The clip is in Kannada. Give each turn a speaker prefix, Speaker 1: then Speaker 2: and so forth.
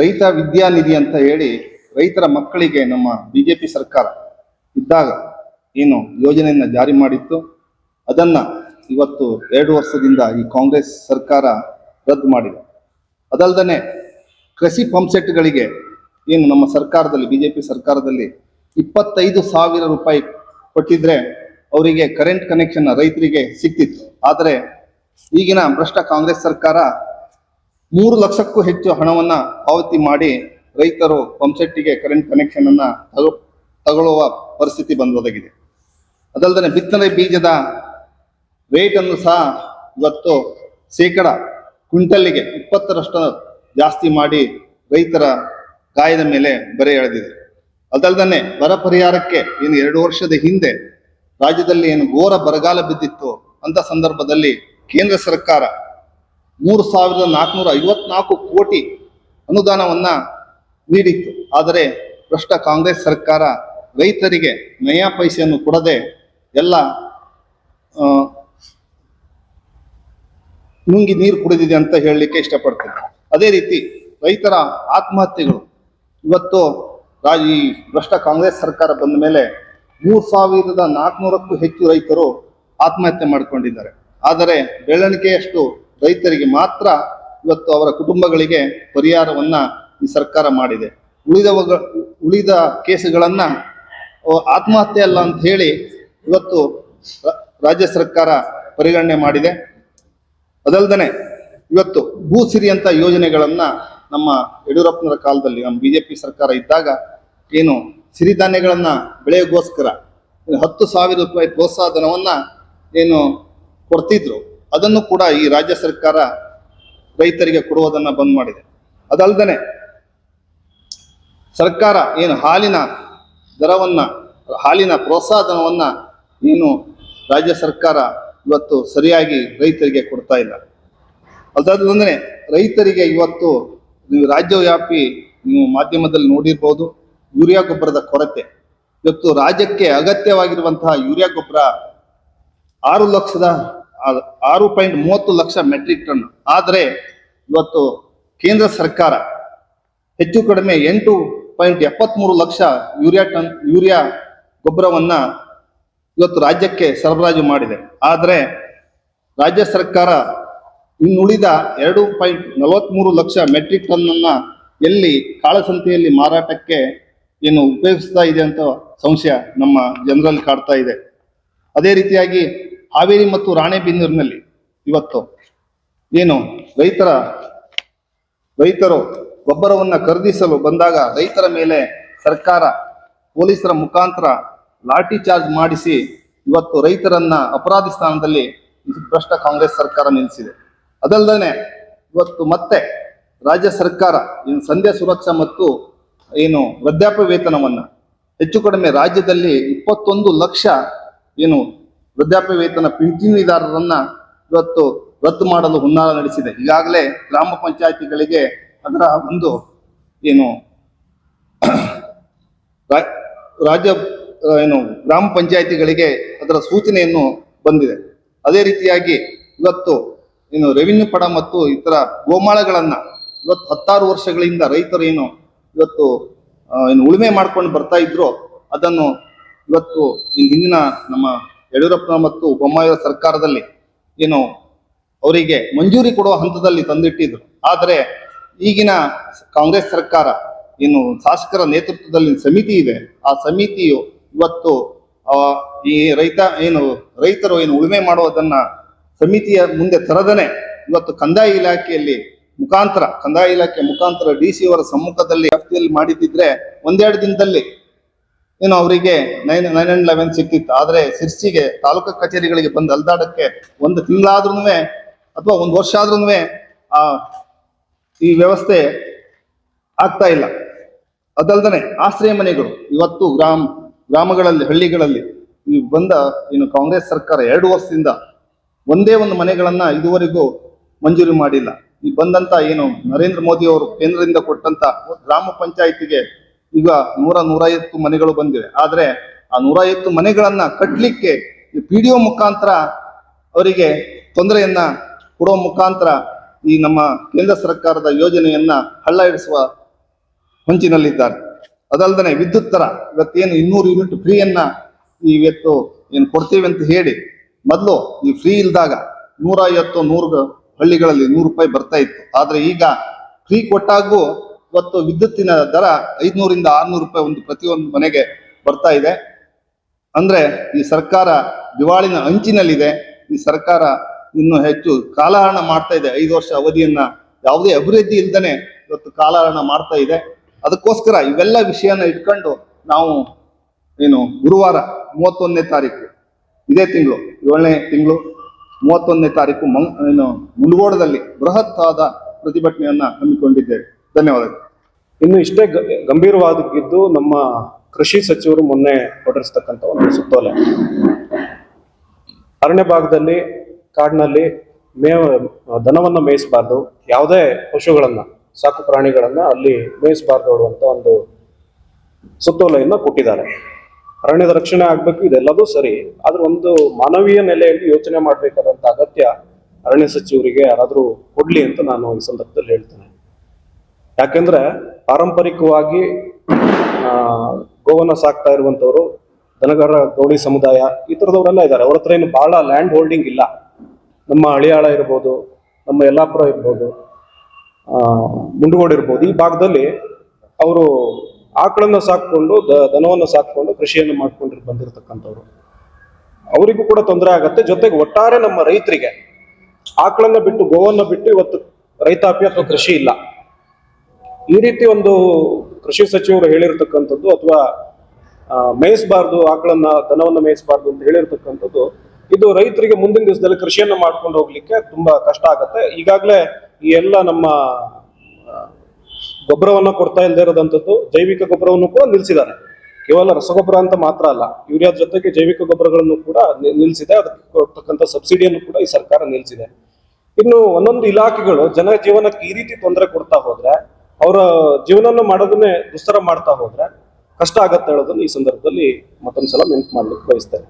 Speaker 1: ರೈತ ವಿದ್ಯಾನಿಧಿ ಅಂತ ಹೇಳಿ ರೈತರ ಮಕ್ಕಳಿಗೆ ನಮ್ಮ ಬಿಜೆಪಿ ಸರ್ಕಾರ ಇದ್ದಾಗ ಏನು ಯೋಜನೆಯನ್ನು ಜಾರಿ ಮಾಡಿತ್ತು. ಅದನ್ನ ಇವತ್ತು ಎರಡು ವರ್ಷದಿಂದ ಈ ಕಾಂಗ್ರೆಸ್ ಸರ್ಕಾರ ರದ್ದು ಮಾಡಿದೆ. ಅದಲ್ಲದೆ ಕೃಷಿ ಪಂಪ್ಸೆಟ್ಗಳಿಗೆ ಏನು ನಮ್ಮ ಸರ್ಕಾರದಲ್ಲಿ, ಬಿಜೆಪಿ ಸರ್ಕಾರದಲ್ಲಿ ಇಪ್ಪತ್ತೈದು ಸಾವಿರ ರೂಪಾಯಿ ಕೊಟ್ಟಿದ್ರೆ ಅವರಿಗೆ ಕರೆಂಟ್ ಕನೆಕ್ಷನ್ ರೈತರಿಗೆ ಸಿಕ್ತಿತ್ತು. ಆದರೆ ಈಗಿನ ಭ್ರಷ್ಟ ಕಾಂಗ್ರೆಸ್ ಸರ್ಕಾರ ಮೂರು ಲಕ್ಷಕ್ಕೂ ಹೆಚ್ಚು ಹಣವನ್ನ ಪಾವತಿ ಮಾಡಿ ರೈತರು ಪಂಪ್ಸೆಟ್ಟಿಗೆ ಕರೆಂಟ್ ಕನೆಕ್ಷನ್ ಅನ್ನ ತಗೊ, ತಗೊಳ್ಳುವ ಪರಿಸ್ಥಿತಿ ಬಂದೊದಗಿದೆ. ಅದಲ್ಲದೆ ಬಿತ್ತನೆ ಬೀಜದ ರೇಟ್ ಅನ್ನು ಸಹ ಇವತ್ತು ಶೇಕಡ ಕ್ವಿಂಟಲ್ಗೆ ಇಪ್ಪತ್ತರಷ್ಟು ಜಾಸ್ತಿ ಮಾಡಿ ರೈತರ ಗಾಯದ ಮೇಲೆ ಬರೆ ಎಳೆದಿದೆ. ಅದಲ್ಲದೆ ಬರ ಪರಿಹಾರಕ್ಕೆ ಏನು ಎರಡು ವರ್ಷದ ಹಿಂದೆ ರಾಜ್ಯದಲ್ಲಿ ಏನು ಘೋರ ಬರಗಾಲ ಬಿದ್ದಿತ್ತು ಅಂತ ಸಂದರ್ಭದಲ್ಲಿ ಕೇಂದ್ರ ಸರ್ಕಾರ ಮೂರು ಸಾವಿರದ ನಾಲ್ಕುನೂರ ಐವತ್ನಾಲ್ಕು ಕೋಟಿ ಅನುದಾನವನ್ನ ನೀಡಿತ್ತು. ಆದರೆ ಭ್ರಷ್ಟ ಕಾಂಗ್ರೆಸ್ ಸರ್ಕಾರ ರೈತರಿಗೆ ನಯಾ ಪೈಸೆಯನ್ನು ಕೊಡದೆ ಎಲ್ಲ ನುಂಗಿ ನೀರು ಕುಡಿದಿದೆ ಅಂತ ಹೇಳಲಿಕ್ಕೆ ಇಷ್ಟಪಡ್ತೇನೆ. ಅದೇ ರೀತಿ ರೈತರ ಆತ್ಮಹತ್ಯೆಗಳು. ಇವತ್ತು ರಾಜ, ಈ ಭ್ರಷ್ಟ ಕಾಂಗ್ರೆಸ್ ಸರ್ಕಾರ ಬಂದ ಮೇಲೆ ಮೂರು ಸಾವಿರದ ನಾಲ್ಕುನೂರಕ್ಕೂ ಹೆಚ್ಚು ರೈತರು ಆತ್ಮಹತ್ಯೆ ಮಾಡಿಕೊಂಡಿದ್ದಾರೆ. ಆದರೆ ಬೆಳವಣಿಗೆಯಷ್ಟು ರೈತರಿಗೆ ಮಾತ್ರ ಇವತ್ತು ಅವರ ಕುಟುಂಬಗಳಿಗೆ ಪರಿಹಾರವನ್ನ ಈ ಸರ್ಕಾರ ಮಾಡಿದೆ. ಉಳಿದ ಉಳಿದ ಕೇಸುಗಳನ್ನ ಆತ್ಮಹತ್ಯೆ ಅಲ್ಲ ಅಂತ ಹೇಳಿ ಇವತ್ತು ರಾಜ್ಯ ಸರ್ಕಾರ ಪರಿಗಣನೆ ಮಾಡಿದೆ. ಅದಲ್ದನೆ ಇವತ್ತು ಭೂಸಿರಿ ಅಂತ ಯೋಜನೆಗಳನ್ನ ನಮ್ಮ ಯಡಿಯೂರಪ್ಪನವರ ಕಾಲದಲ್ಲಿ ನಮ್ಮ ಬಿಜೆಪಿ ಸರ್ಕಾರ ಇದ್ದಾಗ ಏನು ಸಿರಿಧಾನ್ಯಗಳನ್ನ ಬೆಳೆಯೋಗೋಸ್ಕರ ಹತ್ತು ಸಾವಿರ ರೂಪಾಯಿ ಪ್ರೋತ್ಸಾಹ ಧನವನ್ನ ಏನು ಕೊಡ್ತಿದ್ರು. ಅದನ್ನು ಕೂಡ ಈ ರಾಜ್ಯ ಸರ್ಕಾರ ರೈತರಿಗೆ ಕೊಡುವುದನ್ನ ಬಂದ್ ಮಾಡಿದೆ. ಅದಲ್ಲದೆ ಸರ್ಕಾರ ಏನು ಹಾಲಿನ ದರವನ್ನ, ಹಾಲಿನ ಪ್ರೋತ್ಸಾಹನವನ್ನ ಏನು ರಾಜ್ಯ ಸರ್ಕಾರ ಇವತ್ತು ಸರಿಯಾಗಿ ರೈತರಿಗೆ ಕೊಡ್ತಾ ಇಲ್ಲ. ಅದಲ್ಲದೆ ರೈತರಿಗೆ ಇವತ್ತು ನೀವು ರಾಜ್ಯವ್ಯಾಪಿ ನೀವು ಮಾಧ್ಯಮದಲ್ಲಿ ನೋಡಿರ್ಬೋದು ಯೂರಿಯಾ ಗೊಬ್ಬರದ ಕೊರತೆ. ಇವತ್ತು ರಾಜ್ಯಕ್ಕೆ ಅಗತ್ಯವಾಗಿರುವಂತಹ ಯೂರಿಯಾ ಗೊಬ್ಬರ ಆರು ಲಕ್ಷದ ಆರು ಪಾಯಿಂಟ್ ಮೂವತ್ತು ಲಕ್ಷ ಮೆಟ್ರಿಕ್ ಟನ್ ಆದರೆ ಇವತ್ತು ಕೇಂದ್ರ ಸರ್ಕಾರ ಹೆಚ್ಚು ಕಡಿಮೆ ಎಂಟು ಪಾಯಿಂಟ್ ಎಪ್ಪತ್ಮೂರು ಲಕ್ಷ ಯೂರಿಯಾ ಟನ್, ಯೂರಿಯಾ ಗೊಬ್ಬರವನ್ನು ಇವತ್ತು ರಾಜ್ಯಕ್ಕೆ ಸರಬರಾಜು ಮಾಡಿದೆ. ಆದರೆ ರಾಜ್ಯ ಸರ್ಕಾರ ಇನ್ನುಳಿದ ಎರಡು ಪಾಯಿಂಟ್ ನಲವತ್ಮೂರು ಲಕ್ಷ ಮೆಟ್ರಿಕ್ ಟನ್ನನ್ನು ಎಲ್ಲಿ ಕಾಳಸಂತೆಯಲ್ಲಿ ಮಾರಾಟಕ್ಕೆ ಏನು ಉಪಯೋಗಿಸ್ತಾ ಇದೆ ಅಂತ ಸಂಶಯ ನಮ್ಮ ಜನರಲ್ಲಿ ಕಾಡ್ತಾ ಇದೆ. ಅದೇ ರೀತಿಯಾಗಿ ಹಾವೇರಿ ಮತ್ತು ರಾಣೆಬೆನ್ನೂರಿನಲ್ಲಿ ಇವತ್ತು ಏನು ರೈತರ, ರೈತರು ಗೊಬ್ಬರವನ್ನು ಖರೀದಿಸಲು ಬಂದಾಗ ರೈತರ ಮೇಲೆ ಸರ್ಕಾರ ಪೊಲೀಸರ ಮುಖಾಂತರ ಲಾಠಿ ಚಾರ್ಜ್ ಮಾಡಿಸಿ ಇವತ್ತು ರೈತರನ್ನ ಅಪರಾಧಿ ಸ್ಥಾನದಲ್ಲಿ ಭ್ರಷ್ಟ ಕಾಂಗ್ರೆಸ್ ಸರ್ಕಾರ ನಿಲ್ಲಿಸಿದೆ ಅದಲ್ಲದೆ ಇವತ್ತು ಮತ್ತೆ ರಾಜ್ಯ ಸರ್ಕಾರ ಏನು ಸಂಧ್ಯಾ ಸುರಕ್ಷಾ ಮತ್ತು ಏನು ವೃದ್ಧಾಪ್ಯ ವೇತನವನ್ನು ಹೆಚ್ಚು ಕಡಿಮೆ ರಾಜ್ಯದಲ್ಲಿ ಇಪ್ಪತ್ತೊಂದು ಲಕ್ಷ ಏನು ವೃದ್ಧಾಪ್ಯ ವೇತನ ಪಿಂಚಣಿದಾರರನ್ನ ಇವತ್ತು ರದ್ದು ಮಾಡಲು ಹುನ್ನಾರ ನಡೆಸಿದೆ. ಈಗಾಗಲೇ ಗ್ರಾಮ ಪಂಚಾಯತಿಗಳಿಗೆ ಅದರ ಒಂದು ಏನು ರಾಜ್ಯ ಏನು ಗ್ರಾಮ ಪಂಚಾಯತಿಗಳಿಗೆ ಅದರ ಸೂಚನೆಯನ್ನು ಬಂದಿದೆ. ಅದೇ ರೀತಿಯಾಗಿ ಇವತ್ತು ಏನು ರೆವಿನ್ಯೂ ಪಡ ಮತ್ತು ಇತರ ಗೋಮಾಳಗಳನ್ನ ಇವತ್ತು ಹತ್ತಾರು ವರ್ಷಗಳಿಂದ ರೈತರು ಏನು ಇವತ್ತು ಏನು ಉಳುಮೆ ಮಾಡ್ಕೊಂಡು ಬರ್ತಾ ಇದ್ರು ಅದನ್ನು ಇವತ್ತು ಹಿಂದಿನ ನಮ್ಮ ಯಡಿಯೂರಪ್ಪ ಮತ್ತು ಬೊಮ್ಮಾಯಿ ಸರ್ಕಾರದಲ್ಲಿ ಏನು ಅವರಿಗೆ ಮಂಜೂರಿ ಕೊಡುವ ಹಂತದಲ್ಲಿ ತಂದಿಟ್ಟಿದ್ರು. ಆದರೆ ಈಗಿನ ಕಾಂಗ್ರೆಸ್ ಸರ್ಕಾರ ಏನು ಶಾಸಕರ ನೇತೃತ್ವದಲ್ಲಿ ಸಮಿತಿ ಇದೆ. ಆ ಸಮಿತಿಯು ಇವತ್ತು ಈ ರೈತ ಏನು, ರೈತರು ಏನು ಉಳುಮೆ ಮಾಡುವುದನ್ನ ಸಮಿತಿಯ ಮುಂದೆ ತರದನೆ ಇವತ್ತು ಕಂದಾಯ ಇಲಾಖೆಯಲ್ಲಿ ಮುಖಾಂತರ, ಕಂದಾಯ ಇಲಾಖೆ ಮುಖಾಂತರ ಡಿ ಸಿ ಅವರ ಸಮ್ಮುಖದಲ್ಲಿ ವ್ಯಾಪ್ತಿಯಲ್ಲಿ ಮಾಡಿದ್ದಿದ್ರೆ ಒಂದೆರಡು ದಿನದಲ್ಲಿ ಏನು ಅವರಿಗೆ ನೈನ್ ನೈನ್ ಅಂಡ್ ಲೆವೆನ್ ಸಿಕ್ತಿತ್ತು ಆದರೆ ಸಿರ್ಸಿಗೆ ತಾಲೂಕು ಕಚೇರಿಗಳಿಗೆ ಬಂದು ಅಲ್ದಾಡಕ್ಕೆ ಒಂದು ತಿಂಗಳಾದ್ರೂ ಅಥವಾ ಒಂದು ವರ್ಷ ಆದ್ರೂ ಆ, ಈ ವ್ಯವಸ್ಥೆ ಆಗ್ತಾ ಇಲ್ಲ. ಅದಲ್ದನೆ ಆಶ್ರಯ ಮನೆಗಳು ಇವತ್ತು ಗ್ರಾಮ, ಗ್ರಾಮಗಳಲ್ಲಿ, ಹಳ್ಳಿಗಳಲ್ಲಿ ಈ ಬಂದ ಏನು ಕಾಂಗ್ರೆಸ್ ಸರ್ಕಾರ ಎರಡು ವರ್ಷದಿಂದ ಒಂದೇ ಒಂದು ಮನೆಗಳನ್ನ ಇದುವರೆಗೂ ಮಂಜೂರಿ ಮಾಡಿಲ್ಲ. ಈ ಬಂದಂತ ಏನು ನರೇಂದ್ರ ಮೋದಿ ಅವರು ಕೇಂದ್ರದಿಂದ ಕೊಟ್ಟಂತ ಗ್ರಾಮ ಪಂಚಾಯಿತಿಗೆ ಈಗ ನೂರ ನೂರೈವತ್ತು ಮನೆಗಳು ಬಂದಿವೆ. ಆದ್ರೆ ಆ ನೂರೈವತ್ತು ಮನೆಗಳನ್ನ ಕಟ್ಟಲಿಕ್ಕೆ ಪಿ ಡಿ ಒ ಮುಖಾಂತರ ಅವರಿಗೆ ತೊಂದರೆಯನ್ನ ಕೊಡುವ ಮುಖಾಂತರ ಈ ನಮ್ಮ ಕೇಂದ್ರ ಸರ್ಕಾರದ ಯೋಜನೆಯನ್ನ ಹಳ್ಳ ಇಡಿಸುವ ಹೊಂಚಿನಲ್ಲಿದ್ದಾರೆ. ಅದಲ್ಲದೆ ವಿದ್ಯುತ್ ತರ ಇವತ್ತೇನು ಇನ್ನೂರು ಯೂನಿಟ್ ಫ್ರೀಯನ್ನ ಇವತ್ತು ಏನು ಕೊಡ್ತೀವಿ ಅಂತ ಹೇಳಿ ಮೊದಲು ಈ ಫ್ರೀ ಇಲ್ದಾಗ ನೂರ ಐವತ್ತು ನೂರು ಹಳ್ಳಿಗಳಲ್ಲಿ ನೂರು ರೂಪಾಯಿ ಬರ್ತಾ ಇತ್ತು. ಆದ್ರೆ ಈಗ ಫ್ರೀ ಕೊಟ್ಟಾಗೂ ಇವತ್ತು ವಿದ್ಯುತ್ತಿನ ದರ ಐದ್ನೂರಿಂದ ಆರ್ನೂರು ರೂಪಾಯಿ ಒಂದು ಪ್ರತಿಯೊಂದು ಮನೆಗೆ ಬರ್ತಾ ಇದೆ. ಅಂದ್ರೆ ಈ ಸರ್ಕಾರ ದಿವಾಳಿನ ಅಂಚಿನಲ್ಲಿದೆ. ಈ ಸರ್ಕಾರ ಇನ್ನು ಹೆಚ್ಚು ಕಾಲಹರಣ ಮಾಡ್ತಾ ಇದೆ. ಐದು ವರ್ಷ ಅವಧಿಯನ್ನ ಯಾವುದೇ ಅಭಿವೃದ್ಧಿ ಇಲ್ದನೆ ಇವತ್ತು ಕಾಲಹರಣ ಮಾಡ್ತಾ ಇದೆ. ಅದಕ್ಕೋಸ್ಕರ ಇವೆಲ್ಲ ವಿಷಯನ ಇಟ್ಕೊಂಡು ನಾವು ಏನು ಗುರುವಾರ ಮೂವತ್ತೊಂದನೇ ತಾರೀಕು, ಇದೇ ತಿಂಗಳು, ಏಳನೇ ತಿಂಗಳು ಮೂವತ್ತೊಂದನೇ ತಾರೀಕು ಮಂಗ್ ಏನು ಮುಂಡಗೋಡದಲ್ಲಿ ಬೃಹತ್ತಾದ ಪ್ರತಿಭಟನೆಯನ್ನ ಹಮ್ಮಿಕೊಂಡಿದ್ದೇವೆ. ಧನ್ಯವಾದಗಳು.
Speaker 2: ಇನ್ನು ಇಷ್ಟೇ ಗಂಭೀರವಾದಕ್ಕಿದ್ದು ನಮ್ಮ ಕೃಷಿ ಸಚಿವರು ಮೊನ್ನೆ ಹೊರಡಿಸ್ತಕ್ಕಂಥ ಒಂದು ಸುತ್ತೋಲೆ. ಅರಣ್ಯ ಭಾಗದಲ್ಲಿ, ಕಾಡಿನಲ್ಲಿ ಮೇವ ದನವನ್ನ ಮೇಯಿಸಬಾರ್ದು, ಯಾವುದೇ ಪಶುಗಳನ್ನ, ಸಾಕು ಪ್ರಾಣಿಗಳನ್ನ ಅಲ್ಲಿ ಮೇಯಿಸಬಾರ್ದು ಅನ್ನುವಂಥ ಒಂದು ಸುತ್ತೋಲೆಯನ್ನ ಕೊಟ್ಟಿದ್ದಾರೆ. ಅರಣ್ಯದ ರಕ್ಷಣೆ ಆಗ್ಬೇಕು, ಇದೆಲ್ಲದೂ ಸರಿ. ಆದ್ರೆ ಒಂದು ಮಾನವೀಯ ನೆಲೆಯಲ್ಲಿ ಯೋಚನೆ ಮಾಡಬೇಕಾದಂತ ಅಗತ್ಯ ಅರಣ್ಯ ಸಚಿವರಿಗೆ ಯಾರಾದ್ರೂ ಕೊಡ್ಲಿ ಅಂತ ನಾನು ಈ ಸಂದರ್ಭದಲ್ಲಿ ಹೇಳ್ತೇನೆ. ಯಾಕೆಂದ್ರೆ ಪಾರಂಪರಿಕವಾಗಿ ಗೋವನ್ನ ಸಾಕ್ತಾ ಇರುವಂತವ್ರು ದನಗಾರ ಗೌಡಿ ಸಮುದಾಯ, ಈ ಥರದವರೆಲ್ಲ ಇದ್ದಾರೆ. ಅವ್ರ ಹತ್ರ ಏನು ಬಹಳ ಲ್ಯಾಂಡ್ ಹೋಲ್ಡಿಂಗ್ ಇಲ್ಲ. ನಮ್ಮ ಹಳಿಯಾಳ ಇರ್ಬೋದು, ನಮ್ಮ ಯಲ್ಲಾಪುರ ಇರ್ಬೋದು ಮುಂಡಗೋಡು ಇರ್ಬೋದು. ಈ ಭಾಗದಲ್ಲಿ ಅವರು ಆಕಳನ್ನ ಸಾಕ್ಕೊಂಡು, ದ- ದನವನ್ನು ಸಾಕ್ಕೊಂಡು ಕೃಷಿಯನ್ನು ಮಾಡ್ಕೊಂಡು ಬಂದಿರತಕ್ಕಂಥವ್ರು. ಅವರಿಗೂ ಕೂಡ ತೊಂದರೆ ಆಗತ್ತೆ. ಜೊತೆಗೆ ಒಟ್ಟಾರೆ ನಮ್ಮ ರೈತರಿಗೆ ಆಕಳನ್ನ ಬಿಟ್ಟು ಗೋವನ್ನ ಬಿಟ್ಟು ಇವತ್ತು ರೈತಾಪಿ ಅಥವಾ ಕೃಷಿ ಇಲ್ಲ. ಈ ರೀತಿ ಒಂದು ಕೃಷಿ ಸಚಿವರು ಹೇಳಿರ್ತಕ್ಕಂಥದ್ದು ಅಥವಾ ಮೇಯಿಸಬಾರ್ದು, ಆಕಳನ್ನ, ದನವನ್ನು ಮೇಯಿಸಬಾರ್ದು ಅಂತ ಹೇಳಿರ್ತಕ್ಕಂಥದ್ದು, ಇದು ರೈತರಿಗೆ ಮುಂದಿನ ದಿವಸದಲ್ಲಿ ಕೃಷಿಯನ್ನು ಮಾಡ್ಕೊಂಡು ಹೋಗ್ಲಿಕ್ಕೆ ತುಂಬಾ ಕಷ್ಟ ಆಗುತ್ತೆ. ಈಗಾಗಲೇ ಈ ಎಲ್ಲ ನಮ್ಮ ಗೊಬ್ಬರವನ್ನು ಕೊಡ್ತಾ ಇಲ್ಲದೆ ಇರೋದಂಥದ್ದು ಜೈವಿಕ ಗೊಬ್ಬರವನ್ನು ಕೂಡ ನಿಲ್ಲಿಸಿದ್ದಾರೆ ಕೇವಲ ರಸಗೊಬ್ಬರ ಅಂತ ಮಾತ್ರ ಅಲ್ಲ, ಯೂರಿಯಾದ ಜೊತೆಗೆ ಜೈವಿಕ ಗೊಬ್ಬರಗಳನ್ನು ಕೂಡ ನಿಲ್ಲಿಸಿದೆ ಅದಕ್ಕೆ ಕೊಡ್ತಕ್ಕಂಥ ಸಬ್ಸಿಡಿಯನ್ನು ಕೂಡ ಈ ಸರ್ಕಾರ ನಿಲ್ಲಿಸಿದೆ ಇನ್ನು ಒಂದೊಂದು ಇಲಾಖೆಗಳು ಜನ ಜೀವನಕ್ಕೆ ಈ ರೀತಿ ತೊಂದರೆ ಕೊಡ್ತಾ ಹೋದ್ರೆ ಅವರ ಜೀವನವನ್ನು ಮಾಡೋದನ್ನೇ ದುಸ್ತರ ಮಾಡ್ತಾ ಹೋದ್ರೆ ಕಷ್ಟ ಆಗತ್ತೆ ಹೇಳೋದನ್ನು ಈ ಸಂದರ್ಭದಲ್ಲಿ ಮತ್ತೊಂದ್ಸಲ ನೆನಪು ಮಾಡ್ಲಿಕ್ಕೆ ಬಯಸ್ತೇನೆ.